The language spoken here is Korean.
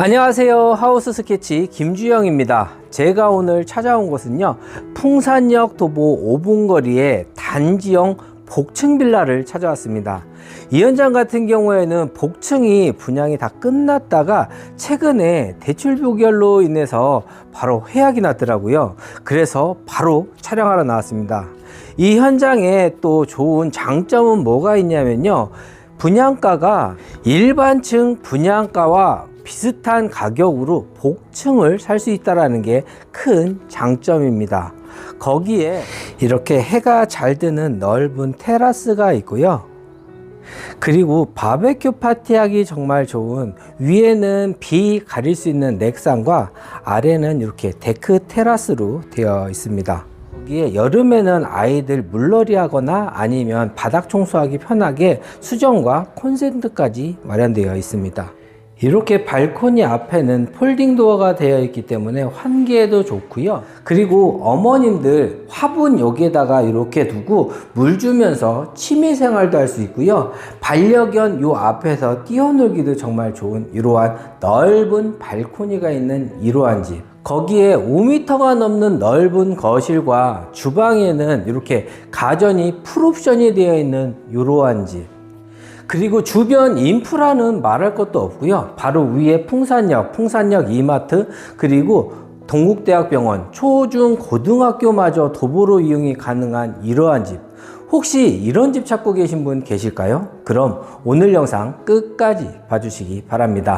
안녕하세요. 하우스 스케치 김주영입니다. 제가 오늘 찾아온 곳은요. 풍산역 도보 5분 거리의 단지형 복층 빌라를 찾아왔습니다. 이 현장 같은 경우에는 복층이 분양이 다 끝났다가 최근에 대출 부결로 인해서 바로 해약이 났더라고요. 그래서 바로 촬영하러 나왔습니다. 이 현장에 또 좋은 장점은 뭐가 있냐면요. 분양가가 일반층 분양가와 비슷한 가격으로 복층을 살 수 있다라는 게 큰 장점입니다. 거기에 이렇게 해가 잘 드는 넓은 테라스가 있고요. 그리고 바베큐 파티하기 정말 좋은 위에는 비 가릴 수 있는 넥상과 아래는 이렇게 데크 테라스로 되어 있습니다. 여기에 여름에는 아이들 물놀이 하거나 아니면 바닥 청소하기 편하게 수정과 콘센트까지 마련되어 있습니다. 이렇게 발코니 앞에는 폴딩 도어가 되어 있기 때문에 환기에도 좋고요. 그리고 어머님들 화분 여기에다가 이렇게 두고 물 주면서 취미 생활도 할 수 있고요. 반려견 요 앞에서 뛰어놀기도 정말 좋은 이러한 넓은 발코니가 있는 이러한 집. 거기에 5m가 넘는 넓은 거실과 주방에는 이렇게 가전이 풀옵션이 되어 있는 이러한 집. 그리고 주변 인프라는 말할 것도 없고요. 바로 위에 풍산역, 풍산역 이마트, 그리고 동국대학병원, 초중 고등학교마저 도보로 이용이 가능한 이러한 집. 혹시 이런 집 찾고 계신 분 계실까요? 그럼 오늘 영상 끝까지 봐주시기 바랍니다.